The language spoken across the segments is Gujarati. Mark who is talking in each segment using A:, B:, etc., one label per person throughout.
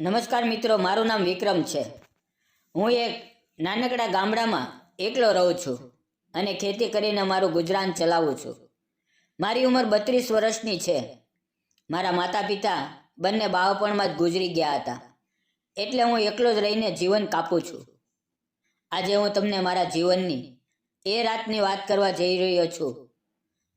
A: નમસ્કાર મિત્રો, મારું નામ વિક્રમ છે. હું એક નાનકડા ગામડામાં એકલો રહું છું અને ખેતી કરીને મારું ગુજરાન ચલાવું છું. મારી ઉંમર બત્રીસ વર્ષની છે. મારા માતા પિતા બંને બાળપણમાં જ ગુજરી ગયા હતા. એટલે હું એકલો જ રહીને જીવન કાપું છું. આજે હું તમને મારા જીવનની એ રાતની વાત કરવા જઈ રહ્યો છું,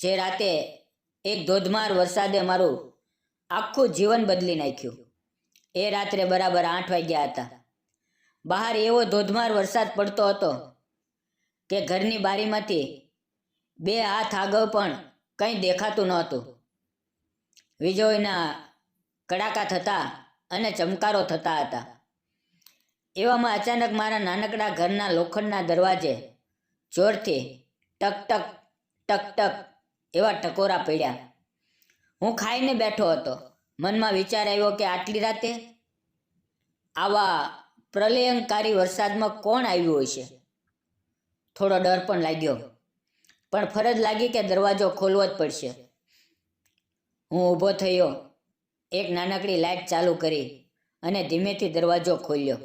A: જે રાતે એક ધોધમાર વરસાદે મારું આખું જીવન બદલી નાખ્યું. એ રાત્રે બરાબર આઠ વાગ્યા હતા. બહાર એવો ધોધમાર વરસાદ પડતો હતો કે ઘરની બારીમાંથી બે હાથ આગળ પણ કંઈ દેખાતું નહોતું. વીજળીના કડાકા થતા અને ચમકારો થતા હતા. એવામાં અચાનક મારા નાનકડા ઘરના લોખંડના દરવાજે જોરથી ટક ટક ટક ટક એવા ટકોરા પડ્યા. હું ખાઈને બેઠો હતો. મનમાં વિચાર આવ્યો કે આટલી રાતે આવા પ્રલયંકારી વરસાદમાં કોણ આવ્યું હશે થોડો ડર પણ લાગ્યો. પણ ફરજ લાગી કે દરવાજો ખોલવો જ પડશે. હું ઊભો થયો, એક નાનકડી લાઇટ ચાલુ કરી અને ધીમેથી દરવાજો ખોલ્યો.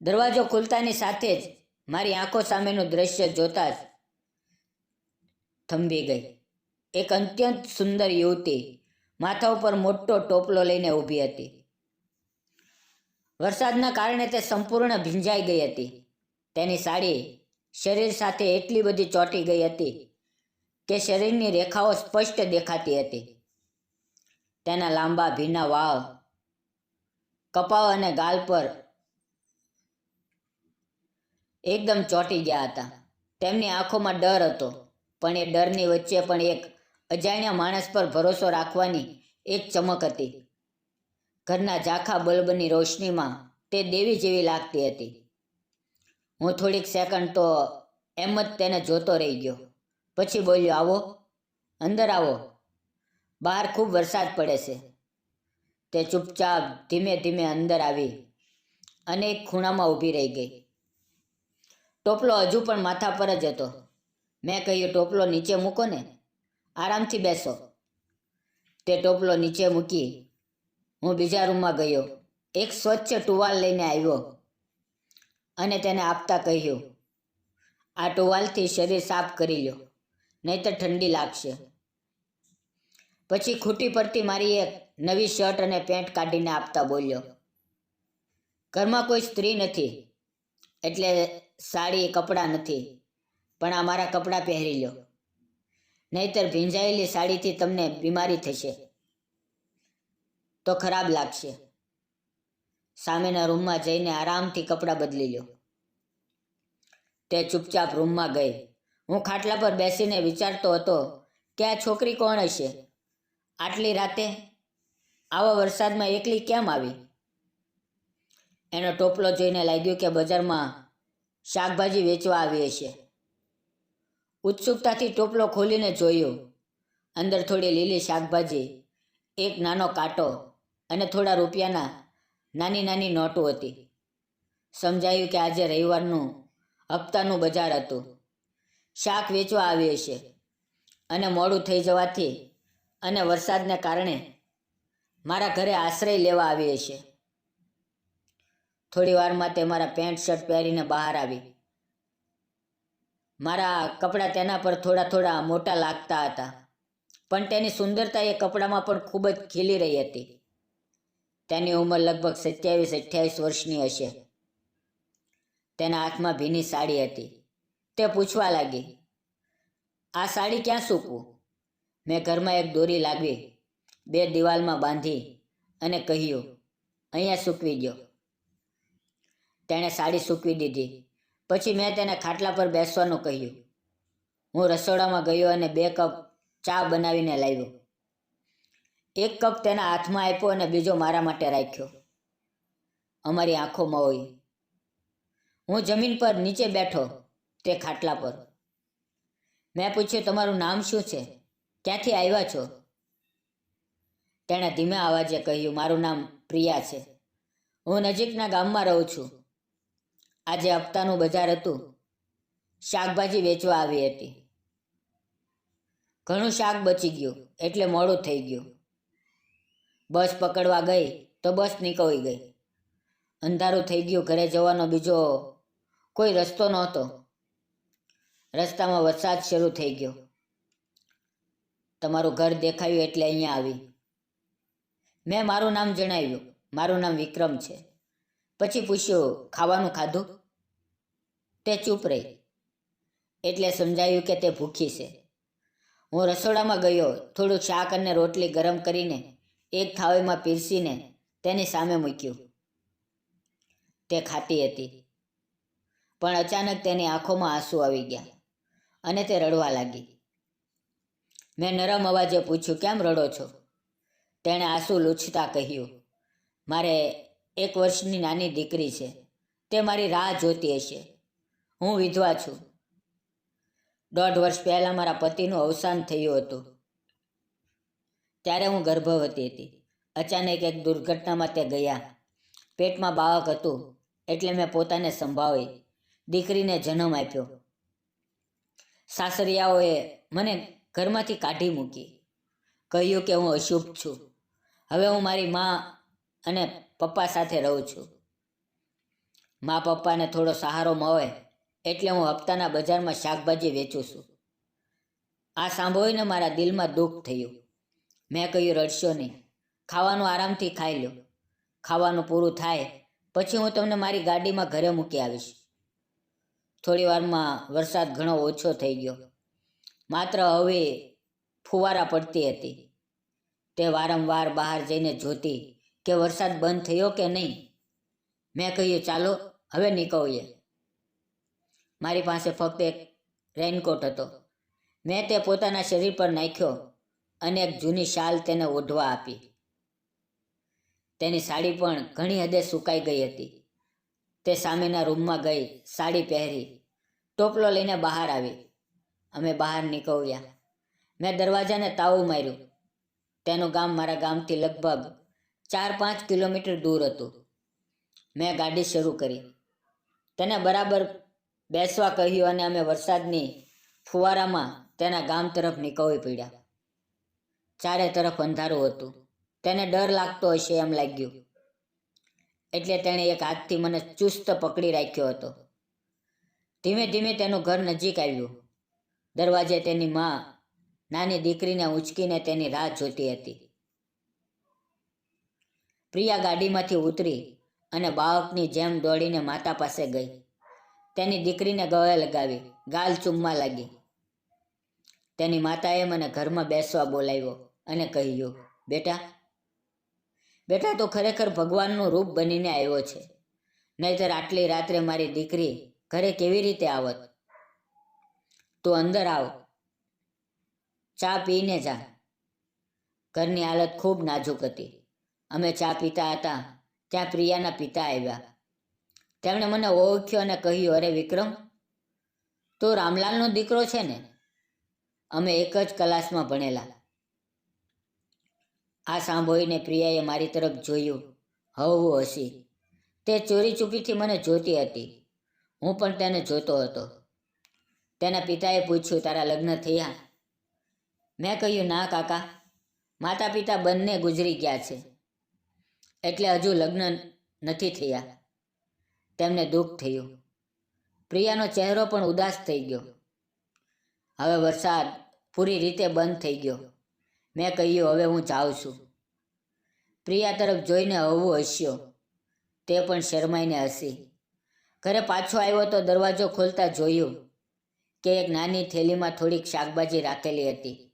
A: દરવાજો ખુલતાની સાથે જ મારી આંખો સામેનું દ્રશ્ય જોતા જ થંભી ગઈ. એક અત્યંત સુંદર યુવતી માથા ઉપર મોટો ટોપલો લઈને ઊભી હતી. વરસાદના કારણે તે સંપૂર્ણ ભીંજાઈ ગઈ હતી. તેની સાડી શરીર સાથે એટલી બધી ચોંટી ગઈ હતી કે શરીરની રેખાઓ સ્પષ્ટ દેખાતી હતી. તેના લાંબા ભીના વાવ કપાળ અને ગાલ પર એકદમ ચોંટી ગયા હતા. તેમની આંખોમાં ડર હતો, પણ એ ડરની વચ્ચે પણ એક અજાણ્યા માણસ પર ભરોસો રાખવાની એક ચમક હતી. ઘરના ઝાંખા બલ્બની રોશનીમાં તે દેવી જેવી લાગતી હતી. હું થોડીક સેકન્ડ તો એમ જ તેને જોતો રહી ગયો. પછી બોલ્યો, આવો, અંદર આવો. બહાર ખૂબ વરસાદ પડે છે. તે ચૂપચાપ ધીમે ધીમે અંદર આવી અને એક ખૂણામાં ઊભી રહી ગઈ. ટોપલો હજુ પણ માથા પર જ હતો. મેં કહ્યું, ટોપલો નીચે મૂકો ને. આરામથી બેસો. તે ટોપલો નીચે મૂકી હું બીજા રૂમમાં ગયો. એક સ્વચ્છ ટુવાલ લઈને આવ્યો અને તેને આપતા કહ્યું, આ ટુવાલથી શરીર સાફ કરી લો નહીતર ઠંડી લાગશે. પછી ખૂટી પડતી મારી એક નવી શર્ટ અને પેન્ટ કાઢીને આપતા બોલ્યો, ઘરમાં કોઈ સ્ત્રી નથી, એટલે સાડી, કપડાં નથી, પણ આ મારા કપડાં પહેરી લો નહીતર ભીંજાયેલી સાડીથી તમને બીમારી થશે. તો ખરાબ લાગશે. સામેના રૂમમાં જઈને આરામથી કપડાં બદલી લો. તે ચૂપચાપ રૂમમાં ગઈ. હું ખાટલા પર બેસીને વિચારતો હતો કે આ છોકરી કોણ હશે? આટલી રાતે? આવા વરસાદમાં એકલી કેમ આવી? એનો ટોપલો જોઈને લાગ્યું કે બજારમાં શાકભાજી વેચવા આવી હશે. ઉત્સુકતાથી ટોપલો ખોલીને જોયું. અંદર થોડી લીલી શાકભાજી, એક નાનો કાંટો અને થોડા રૂપિયાના નાની નાની નોટો હતી. સમજાયું કે આજે રવિવારનું હપ્તાનું બજાર હતું. શાક વેચવા આવી હશે અને મોડું થઈ જવાથી અને વરસાદને કારણે મારા ઘરે આશ્રય લેવા આવી હશે. થોડી વારમાં તે મારા પેન્ટ શર્ટ પહેરીને બહાર આવી. મારા કપડાં તેના પર થોડા થોડા મોટા લાગતા હતા. પણ તેની સુંદરતા એ કપડામાં પણ ખૂબ જ ખીલી રહી હતી. તેની ઉંમર લગભગ સત્યાવીસ, અઠ્યાવીસ વર્ષની હશે. તેના હાથમાં ભીની સાડી હતી. તે પૂછવા લાગી, આ સાડી ક્યાં સૂકવું? મેં ઘરમાં એક દોરી લાગવી, બે દિવાલમાં બાંધી અને કહ્યું, અહીંયા સૂકવી દો તેણે સાડી સૂકવી દીધી. પછી મેં તેને ખાટલા પર બેસવાનું કહ્યું. હું રસોડામાં ગયો અને બે કપ ચા બનાવીને લાવ્યો. એક કપ તેના હાથમાં આપ્યો અને બીજો મારા માટે રાખ્યો. અમારી આંખોમાં હોય હું જમીન પર નીચે બેઠો તે ખાટલા પર. મેં પૂછ્યું, તમારું નામ શું છે? ક્યાંથી આવ્યા છો? તેણે ધીમા અવાજે કહ્યું, મારું નામ પ્રિયા છે. હું નજીકના ગામમાં રહું છું. આજે હપ્તાનું બજાર હતું. શાકભાજી વેચવા આવી હતી. ઘણું શાક બચી ગયું, એટલે મોડું થઈ ગયું. બસ પકડવા ગઈ, તો બસ નીકળી ગઈ. અંધારું થઈ ગયું, ઘરે જવાનો બીજો કોઈ રસ્તો નહોતો. રસ્તામાં વરસાદ શરૂ થઈ ગયો. તમારું ઘર દેખાયું એટલે અહીંયા આવી. મેં મારું નામ જણાવ્યું. મારું નામ વિક્રમ છે. પછી પૂછ્યું, ખાવાનું ખાધું? તે ચૂપ રહી. એટલે સમજાયું કે તે ભૂખી છે. હું રસોડામાં ગયો થોડુંક શાક અને રોટલી ગરમ કરીને એક થાળીમાં પીરસીને તેની સામે મૂક્યું. તે ખાતી હતી. પણ અચાનક તેની આંખોમાં આંસુ આવી ગયા અને તે રડવા લાગી. મેં નરમ અવાજે પૂછ્યું, કેમ રડો છો? તેણે આંસુ લૂછતા કહ્યું, મારે એક વર્ષની નાની દીકરી છે. તે મારી રાહ જોતી હશે. હું વિધવા છું. દોઢ વર્ષ પહેલાં મારા પતિનું અવસાન થયું હતું. ત્યારે હું ગર્ભવતી હતી. અચાનક એક દુર્ઘટનામાં તે ગયા. પેટમાં બાળક હતું, એટલે મેં પોતાને સંભાળી, દીકરીને જન્મ આપ્યો. સાસરિયાઓએ મને ઘરમાંથી કાઢી મૂકી. કહ્યું કે હું અશુભ છું. હવે હું મારી મા અને પપ્પા સાથે રહું છું. મા પપ્પાને થોડો સહારો મળે એટલે હું હપ્તાના બજારમાં શાકભાજી વેચું છું. આ સાંભળીને મારા દિલમાં દુઃખ થયું. મેં કહ્યું, રડશો નહીં. ખાવાનું આરામથી ખાઈ લો. ખાવાનું પૂરું થાય પછી હું તમને મારી ગાડીમાં ઘરે મૂકી આવીશ. થોડી વારમાં વરસાદ ઘણો ઓછો થઈ ગયો. માત્ર હવે ફુવારા પડતી હતી. તે વારંવાર બહાર જઈને જોતી કે વરસાદ બંધ થયો કે નહીં. મેં કહ્યું, ચાલો, હવે નીકળીએ. મારી પાસે ફક્ત એક રેનકોટ હતો. મેં તે પોતાના શરીર પર નાખ્યો અને એક જૂની શાલ તેને ઓઢવા આપી. તેની સાડી પણ ઘણી હદે સુકાઈ ગઈ હતી. તે સામેના રૂમમાં ગઈ, સાડી પહેરી, ટોપલો લઈને બહાર આવી. અમે બહાર નીકળ્યા. મેં દરવાજાને તાવું માર્યું. તેનું ગામ મારા ગામથી લગભગ ચાર પાંચ કિલોમીટર દૂર હતું. મેં ગાડી શરૂ કરી. તેને બરાબર બેસવા કહ્યું અને અમે વરસાદની ફુવારામાં તેના ગામ તરફ નીકળવી પડ્યા. ચારે તરફ અંધારું હતું. તેને ડર લાગતો હશે એમ લાગ્યું. એટલે તેણે એક હાથથી મને ચુસ્ત પકડી રાખ્યો હતો. ધીમે ધીમે તેનું ઘર નજીક આવ્યું. દરવાજે તેની મા નાની દીકરીને ઉંચકીને તેની રાહ જોતી હતી. પ્રિયા ગાડીમાંથી ઉતરી અને બાળકની જેમ દોડીને માતા પાસે ગઈ. તેની દીકરીને ગળે લગાવી, ગાલ ચૂમવા લાગી. તેની માતાએ મને ઘરમાં બેસવા બોલાવ્યો અને કહ્યું, બેટા બેટા, તો ખરેખર ભગવાનનું રૂપ બનીને આવ્યો છે. નહીતર આટલી રાત્રે મારી દીકરી ઘરે કેવી રીતે આવત? તું અંદર આવ. ચા પીને જા. ઘરની હાલત ખૂબ નાજુક હતી. અમે ચા પીતા હતા, ત્યાં પ્રિયાના પિતા આવ્યા. તેમણે મને ઓળખ્યો અને કહ્યું, અરે વિક્રમ, તો રામલાલનો દીકરો છે ને? અમે એક જ ક્લાસમાં ભણેલા. આ સાંભળીને પ્રિયાએ મારી તરફ જોયું. હવું હસી. તે ચોરી ચૂપીથી મને જોતી હતી. હું પણ તેને જોતો હતો. તેના પિતાએ પૂછ્યું, તારા લગ્ન થયા? મેં કહ્યું, ના કાકા. માતા પિતા બંને ગુજરી ગયા છે. એટલે હજુ લગ્ન નથી થયા. તેમને દુઃખ થયું. પ્રિયાનો ચહેરો પણ ઉદાસ થઈ ગયો. હવે વરસાદ પૂરી રીતે બંધ થઈ ગયો. મેં કહ્યું, હવે હું જાઉં છું. પ્રિયા તરફ જોઈને હવું હસ્યો. તે પણ શરમાઈને હસી. ઘરે પાછો આવ્યો તો દરવાજો ખોલતા જોયું કે એક નાની થેલીમાં થોડીક શાકભાજી રાખેલી હતી.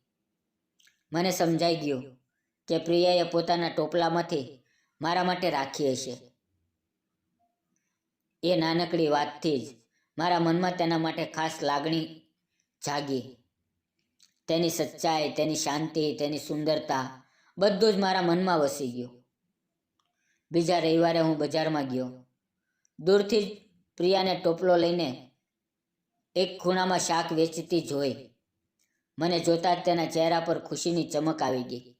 A: મને સમજાઈ ગયું કે પ્રિયાએ પોતાના ટોપલામાંથી મારા માટે રાખી હશે. એ નાનકડી વાતથી જ મારા મનમાં તેના માટે ખાસ લાગણી જાગી. તેની સચ્ચાઈ, તેની શાંતિ, તેની સુંદરતા બધું જ મારા મનમાં વસી ગયું. બીજા રવિવારે હું બજારમાં ગયો. દૂરથી જ પ્રિયાને ટોપલો લઈને એક ખૂણામાં શાક વેચતી જોઈ. મને જોતા જ તેના ચહેરા પર ખુશીની ચમક આવી ગઈ.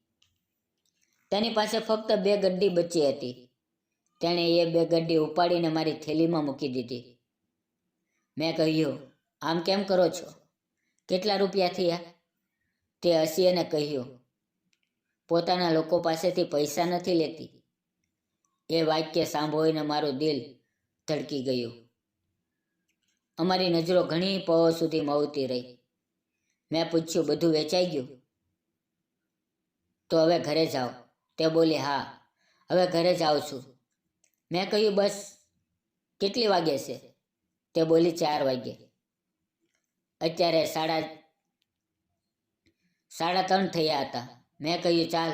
A: તેની પાસે ફક્ત બે ગડ્ડી બચી હતી. તેણે એ બે ગડ્ડી ઉપાડીને મારી થેલીમાં મૂકી દીધી. મેં કહ્યું, આમ કેમ કરો છો? કેટલા રૂપિયા થયા? તે હસી અને કહ્યું, પોતાના લોકો પાસેથી પૈસા નથી લેતી. એ વાક્ય સાંભળીને મારું દિલ ધડકી ગયું. અમારી નજરો ઘણી પહો સુધી મવતી રહી. મેં પૂછ્યું, બધું વેચાઈ ગયું? તો હવે ઘરે જાઓ. તે બોલી, હા, હવે ઘરે જાઉં છું. મેં કહ્યું, બસ, કેટલી વાગે છે? તે બોલી, ચાર વાગે. અત્યારે સાડા સાડા ત્રણ થયા હતા. મેં કહ્યું, ચાલ,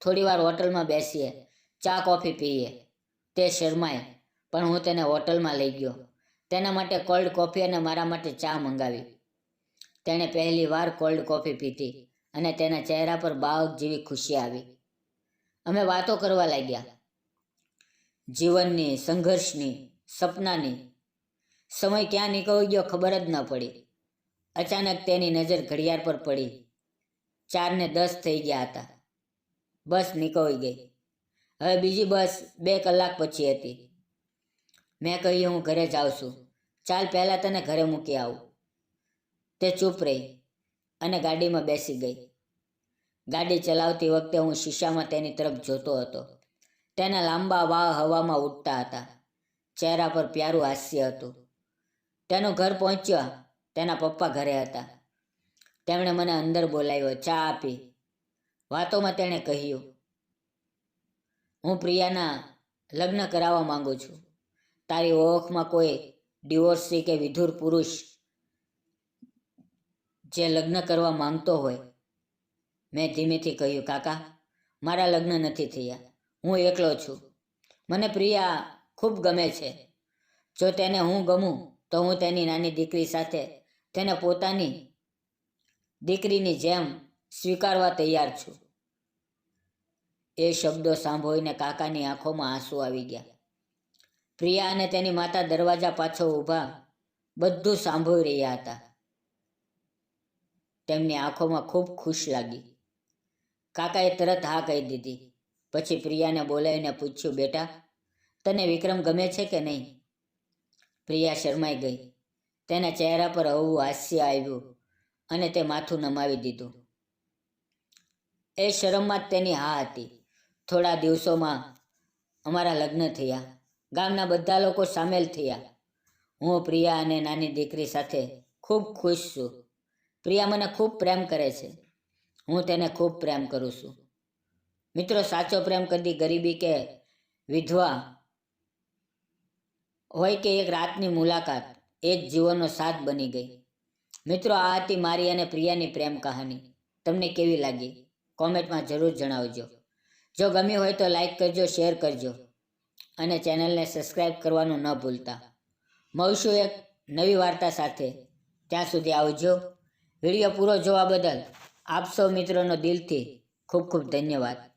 A: થોડી વાર હોટલમાં બેસીએ, ચા, કોફી પીએ. તે શરમાય પણ હું તેને હોટલમાં લઈ ગયો. તેના માટે કોલ્ડ કોફી અને મારા માટે ચા મંગાવી. તેણે પહેલી વાર કોલ્ડ કોફી પીધી અને તેના ચહેરા પર બાવક જેવી ખુશી આવી. અમે વાતો કરવા લાગ્યા. જીવનની, સંઘર્ષની, સપનાની. સમય ક્યાં નીકળી ગયો ખબર જ ન પડી. અચાનક તેની નજર ઘડિયાળ પર પડી. ચારને દસ થઈ ગયા હતા. બસ નીકળી ગઈ. હવે બીજી બસ બે કલાક પછી હતી. મેં કહ્યું, હું ઘરે જાઉં છું. ચાલ, પહેલાં તને ઘરે મૂકી આવું. તે ચૂપ રહી અને ગાડીમાં બેસી ગઈ. ગાડી ચલાવતી વખતે હું શીશામાં તેની તરફ જોતો હતો. તેના લાંબા વાહ હવામાં ઉડતા હતા. ચહેરા પર પ્યારું હાસ્ય હતું. તેનું ઘર પહોંચ્યા. તેના પપ્પા ઘરે હતા. તેમણે મને અંદર બોલાવ્યો, ચા આપી. વાતોમાં તેણે કહ્યું, હું પ્રિયાના લગ્ન કરાવવા માંગુ છું. તારી ઓળખમાં કોઈ ડિવોર્સી કે વિધુર પુરુષ જે લગ્ન કરવા માંગતો હોય. મેં ધીમેથી કહ્યું, કાકા, મારા લગ્ન નથી થયા. હું એકલો છું. મને પ્રિયા ખૂબ ગમે છે. જો તેને હું ગમું, તો હું તેની નાની દીકરી સાથે તેને પોતાની દીકરીની જેમ સ્વીકારવા તૈયાર છું. એ શબ્દો સાંભળીને કાકાની આંખોમાં આંસુ આવી ગયા. પ્રિયા અને તેની માતા દરવાજા પાછળ ઊભા બધું સાંભળી રહ્યા હતા. તેમની આંખોમાં ખૂબ ખુશ લાગી. કાકાએ તરત હા કહી દીધી. પછી પ્રિયાને બોલાવીને પૂછ્યું, બેટા, તને વિક્રમ ગમે છે કે નહીં? પ્રિયા શરમાઈ ગઈ. તેના ચહેરા પર હવું હાસ્ય આવ્યું અને તે માથું નમાવી દીધું. એ શરમમાં જ તેની હા હતી. થોડા દિવસોમાં અમારા લગ્ન થયા. ગામના બધા લોકો સામેલ થયા. હું, પ્રિયા અને નાની દીકરી સાથે ખૂબ ખુશ છું. પ્રિયા મને ખૂબ પ્રેમ કરે છે. હું તેને ખૂબ પ્રેમ કરું છું. મિત્રો સાચો પ્રેમ કદી ગરીબી કે વિધવા હોય કે એક રાતની મુલાકાત એ જ જીવનનો સાથ બની ગઈ. મિત્રો, આ હતી મારી અને પ્રિયાની પ્રેમ કહાની. તમને કેવી લાગી? કોમેન્ટમાં જરૂર જણાવજો. જો ગમી હોય તો લાઈક કરજો, શેર કરજો અને ચેનલને સબસ્ક્રાઈબ કરવાનું ન ભૂલતા. મળશું એક નવી વાર્તા સાથે. ત્યાં સુધી આવજો. વીડિયો પૂરો જોવા બદલ આપ સૌ મિત્રોનો દિલથી ખૂબ ખૂબ ધન્યવાદ.